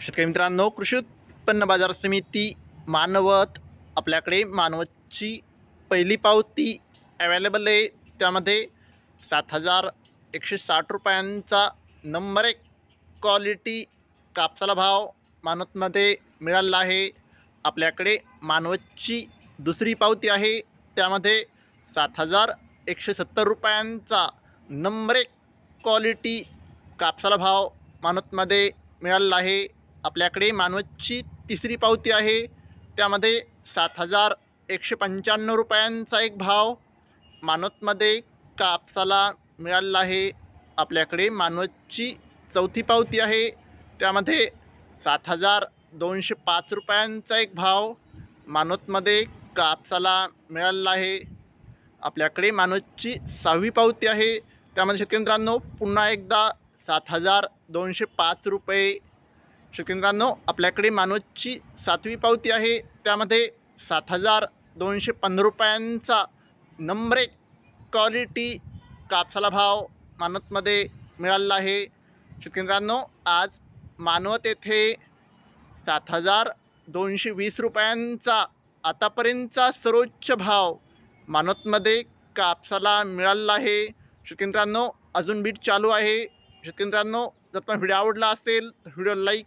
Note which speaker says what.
Speaker 1: शेतकरी मित्रांनो कृषी उत्पन्न बाजार समिती मानवत आपल्याकडे मानवतची पहिली पावती अवेलेबल आहे. त्यामध्ये सात हजार एकशे साठ रुपयांचा नंबर एक क्वालिटी कापसाला भाव मानवतमध्ये मिळाला आहे. आपल्याकडे मानवतची दुसरी पावती आहे. त्यामध्ये सात हजार एकशे सत्तर रुपयांचा नंबर एक क्वालिटी कापसाला भाव मानवतमध्ये मिळालेला आहे. आपल्याकडे मानवतची तिसरी पावती आहे. त्यामध्ये सात हजार एकशे पंच्याण्णव रुपयांचा एक भाव मानवतमध्ये कापसाला मिळालेला आहे. आपल्याकडे मानवतची चौथी पावती आहे. त्यामध्ये सात हजार दोनशे पाच रुपयांचा एक भाव मानवतमध्ये कापसाला मिळालेला आहे. आपल्याकडे मानवतची सहावी पावती आहे. त्यामध्ये शेतकरी मित्रांनो पुन्हा एकदा सात हजार दोनशे पाच रुपये मित्रांनो आपल्याकडे मानवतची सातवी पावती आहे. त्यामध्ये सात हजार दोनशे पंधरा रुपयांचा नंबर एक क्वालिटी कापसाला भाव मानवतमध्ये मिळालेला आहे. शेतकरी मित्रांनो आज मानवत येथे सात हजार दोनशे वीस रुपयांचा आतापर्यंतचा सर्वोच्च भाव मानवतमध्ये कापसाला मिळालेला आहे. शेतकरी अजून बीट चालू आहे. शेतकरी जर तुम्हाला व्हिडिओ आवडला असेल तर व्हिडिओ लाईक